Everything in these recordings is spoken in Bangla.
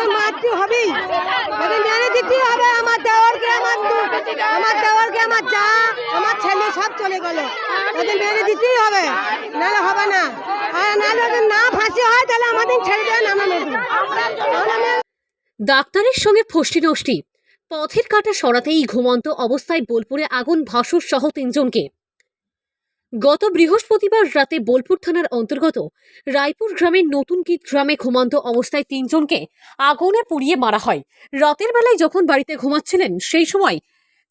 ওদের মারতে হবেই। ওদের মেরে দিতেই হবে, আমার দেওয়ারকে আমার আমার দেওয়ারকে আমার যা, আমার ছেলে সব চলে গেল। ওদের মেরে দিতেই হবে, নাহলে হবে না। আর নাহলে ওদের না ফাঁসি হয়, তাহলে আমাদের ছেড়ে ডাক্তারের সঙ্গে ফষ্টি নষ্টি। পথের কাটা সরাতেই ঘুমন্ত অবস্থায় বোলপুরে আগুন ভাসুর সহ তিনজনকে। গত বৃহস্পতিবার রাতে বোলপুর থানার অন্তর্গত রায়পুর গ্রামের নতুন কীট গ্রামে ঘুমন্ত অবস্থায় তিনজনকে আগুনে পুড়িয়ে মারা হয়। রাতের বেলায় যখন বাড়িতে ঘুমাচ্ছিলেন, সেই সময়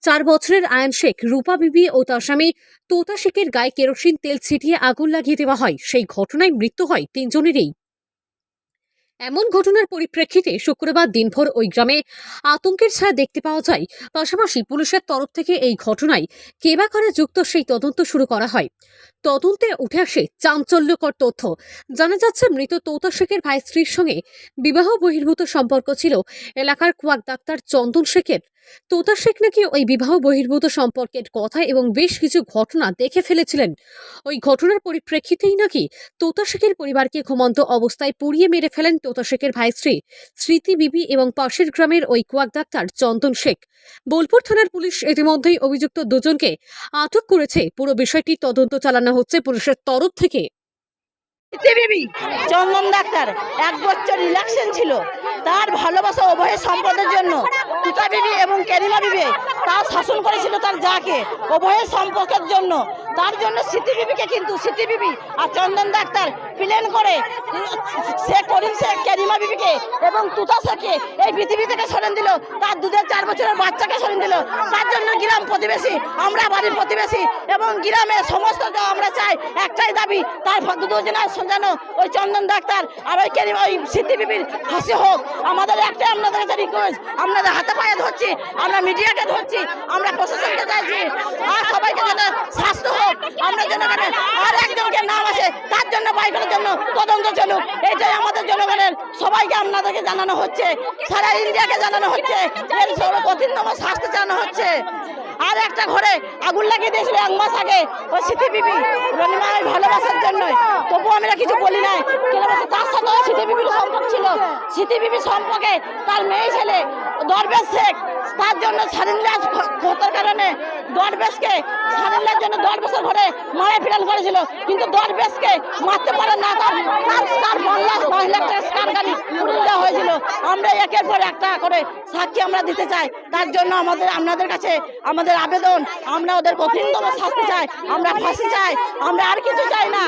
চার বছরের আয়ন শেখ, রূপা বিবি ও তার স্বামী তোতা শেখের গায়ে কেরোসিন তেল ছিটিয়ে আগুন লাগিয়ে দেওয়া হয়। সেই ঘটনায় মৃত্যু হয় তিনজনেরই। এমন ঘটনার পরিপ্রেক্ষিতে শুক্রবার দিনভর ওই গ্রামে আতঙ্কের ছায়া দেখতে পাওয়া যায়। পাশাপাশি পুলিশের তরফ থেকে এই ঘটনায় কে বা কারা যুক্ত সেই তদন্ত শুরু করা হয়। তদন্তে উঠে আসে চাঞ্চল্যকর তথ্য। জানা যাচ্ছে, মৃত তৌতা শেখের ভাই স্ত্রীর সঙ্গে বিবাহ বহির্ভূত সম্পর্ক ছিল এলাকার কুয়াক ডাক্তার চন্দন শেখের। তোতা শেখ নাকি ওই বিবাহ বহির্ভূত সম্পর্কের কথা এবং বেশ কিছু ঘটনা দেখে ফেলেছিলেন। ওই ঘটনার পরিপ্রেক্ষিতেই নাকি তোতা শেখের পরিবারকে ঘুমন্ত অবস্থায় পুড়িয়ে মেরে ফেলেন তোতা শেখের ভাই স্ত্রী স্মৃতি বিবি এবং পাশের গ্রামের ওই কুয়াক ডাক্তার চন্দন শেখ। বোলপুর থানার পুলিশ ইতিমধ্যেই অভিযুক্ত দুজনকে আটক করেছে। পুরো বিষয়টি তদন্ত চালানো হচ্ছে পুলিশের তরফ থেকে। চন্দন ডাক্তার, এক বছর ইলেকশন ছিল। তার ভালোবাসা উভয় সম্পদের জন্য। তুতা বিবি এবং কেরিমা বিবি, তার শাসন করেছিল তার যাকে উভয় সম্পর্কের জন্য তার জন্য স্মৃতি বিবিকে কিন্তু স্মৃতি বিবি আর চন্দন ডাক্তার প্লেন করে। সে করিম শেখ, কেরিমা বিবিকে এবং তুতা শেখকে এই পৃথিবী থেকে সরেন দিল। তার দুধের চার বছরের বাচ্চাকে সরেন দিল। তার জন্য গ্রাম প্রতিবেশী, আমরা বাড়ির প্রতিবেশী এবং গ্রামের সমস্ত আমরা চাই, একটাই দাবি, তার দুজনের যেন ওই চন্দন ডাক্তার আর ওই ক্যারিমা ওই স্মৃতি বিবির ফাঁসি হোক। আমাদের একটাই আপনাদের কাছে রিকোয়েস্ট আপনাদের হাতে পায়ে ধরছি, আমরা মিডিয়াকে ধরছি, আমরা প্রশাসনকে চাইছি, আর সবাইকে যেন স্বাস্থ্য হোক। আমরা এখানে আর একজনকে নাম আছে, তার জন্য বাইকের জন্য তদন্ত চলুক। এইটাই আমাদের জনগণের, সবাইকে আপনাদেরকে জানানো হচ্ছে, সারা ইন্ডিয়াকে জানানো হচ্ছে, এর সব শাস্তি জানানো হচ্ছে। আর একটা ঘরে আগুন লাগিয়ে দিয়েছিল এক মাস আগে ওই বিবি রনিমায় ভালোবাসার জন্য। তবু আমরা কিছু বলি নাই তার সাথে ওই স্মৃতি সম্পর্ক ছিল। বিবি সম্পর্কে তার মেয়ে ছেলে, দরবেশ শেখ, তার জন্য স্বাধীনলাস ক্ষতার কারণে দরবেশকে ঘরে মারা ফিরাল করেছিল। কিন্তু দরবেশকে মারতে পারে না, তার তার মহিলা স্কার গাড়ি হয়েছিল। আমরা একের পর একটা করে সাক্ষী আমরা দিতে চাই। তার জন্য আমাদের, আপনাদের কাছে আমাদের আবেদন, আমরা ওদের কঠিনতম শাস্তি চাই, আমরা ফাঁসি চাই, আমরা আর কিছু চাই না।